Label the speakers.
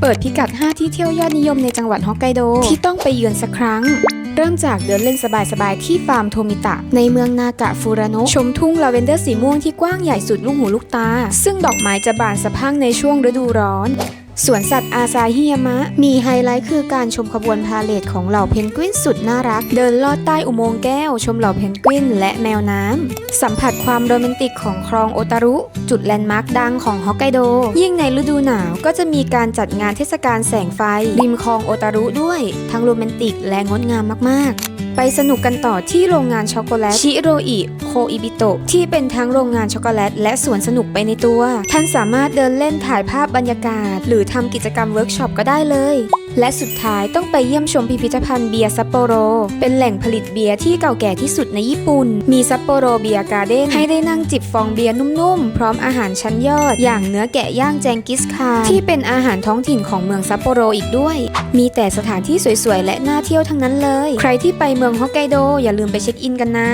Speaker 1: เปิดพิกัด 5 ที่เที่ยวยอดนิยมในจังหวัดฮอกไกโดที่ต้องไปเยือนสักครั้ง เริ่มจากเดินเล่นสบายๆ ที่ฟาร์มโทมิตะ ในเมืองนากะฟูราโนะชมทุ่งลาเวนเดอร์สีม่วงที่กว้างใหญ่สุดลูกหูลูกตา ซึ่งดอกไม้จะบานสะพั่งในช่วงฤดูร้อน สวนสัตว์อาซาฮิยามะ มีไฮไลท์คือการชมขบวนพาเลทของเหล่าเพนกวินสุดน่ารัก เดินลอดใต้อุโมงค์แก้ว ชมเหล่าเพนกวินและแมวน้ำ สัมผัสความโรแมนติกของคลองโอตารุ จุดแลนด์มาร์คดังของฮอกไกโด ยิ่งในฤดูหนาวก็จะมีการจัดงานเทศกาลแสงไฟ ริมคลองโอตารุด้วย ทั้งโรแมนติกและงดงามมากๆ ไปสนุกกันต่อที่โรงงานช็อกโกแลตชิโรอิโคอิบิโตะที่เป็นทั้งโรงงานช็อกโกแลตและสวนสนุกไปในตัว ท่านสามารถเดินเล่นถ่ายภาพบรรยากาศ หรือทำกิจกรรมเวิร์กช็อปก็ได้เลย และสุดท้ายต้องไปเยี่ยมชมพิพิธภัณฑ์เบียร์ซัปโปโร เป็นแหล่งผลิตเบียร์ที่เก่าแก่ที่สุดในญี่ปุ่น มีซัปโปโรเบียร์การ์เด้นให้ได้นั่งจิบฟองเบียร์นุ่มๆ พร้อมอาหารชั้นยอด อย่างเนื้อแกะย่างแจงกิสคา ที่เป็นอาหารท้องถิ่นของเมืองซัปโปโรอีกด้วย มีแต่สถานที่สวยๆ และน่าเที่ยวทั้งนั้นเลย ใครที่ไปเมืองฮอกไกโดอย่าลืมไปเช็คอินกันนะ